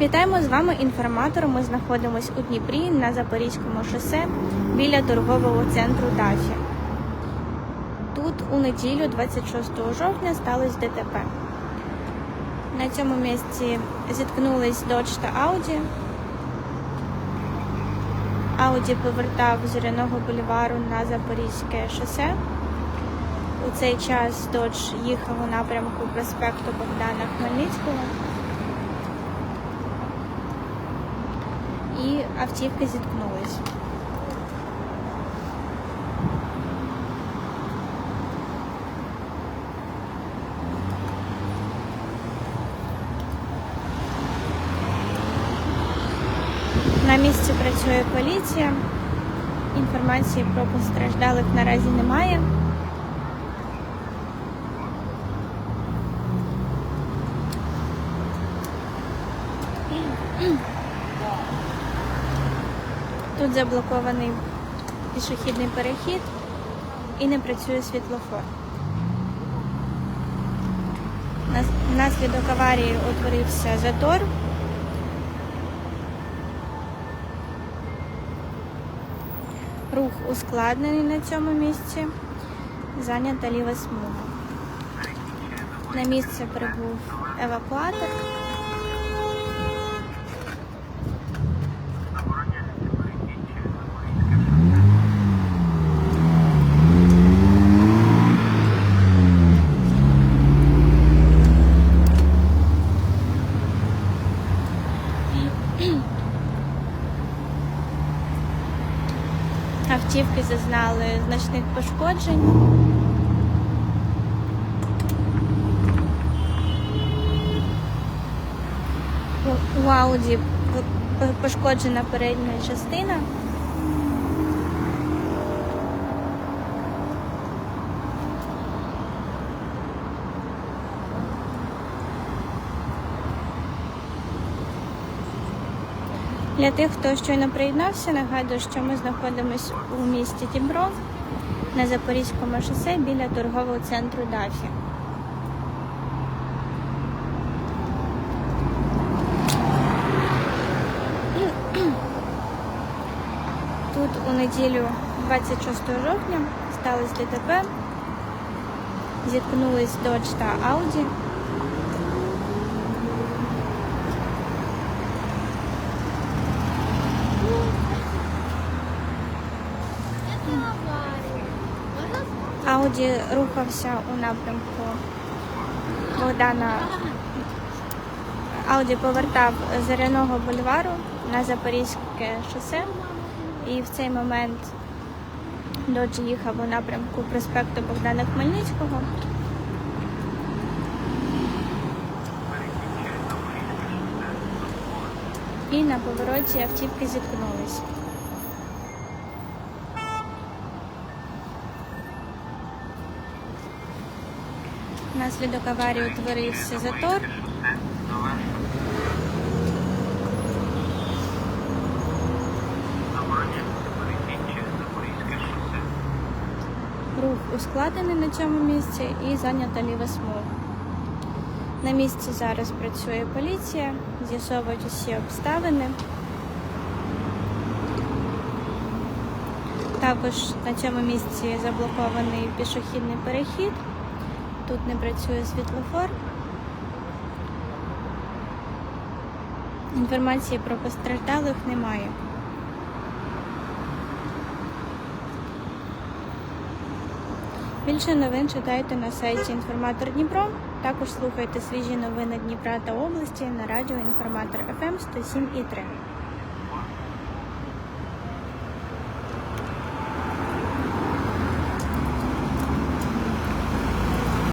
Вітаємо з вами інформатор. Ми знаходимося у Дніпрі на Запорізькому шосе біля торгового центру Дафі. Тут у неділю, 26 жовтня, сталося ДТП. На цьому місці зіткнулись Dodge та Audi. Audi повертав з Зоряного бульвару на Запорізьке шосе. У цей час Dodge їхав у напрямку проспекту Богдана Хмельницького. автівки зіткнулись. На місці працює поліція. Інформації про постраждалих наразі немає. Тут заблокований пішохідний перехід і не працює світлофор. Внаслідок аварії утворився затор. Рух ускладнений на цьому місці. Зайнята ліва смуга. На місце прибув евакуатор. Автівки зазнали значних пошкоджень. У- Ауді по- по- пошкоджена передня частина. Для тих, хто щойно приєднався, нагадую, що ми знаходимося у місті Дніпро на Запорізькому шосе біля торгового центру Дафі. Тут у неділю 26 жовтня сталося ДТП, зіткнулись Dodge та Audi. Ауді рухався у напрямку Богдана. Ауді повертав з бульвару на Запорізьке шосе, і в цей момент Додж їхав у напрямку проспекту Богдана Хмельницького. І на повороті автівки зіткнулись. Внаслідок аварії утворився затор. Рух ускладений на цьому місці і зайнята ліва смуга. На місці зараз працює поліція, з'ясовують усі обставини. Також на цьому місці заблокований пішохідний перехід. Тут не працює світлофор. Інформації про постраждалих немає. Більше новин читайте на сайті Інформатор Дніпро. Також слухайте свіжі новини Дніпра та області на радіо Інформатор ФМ 107,3.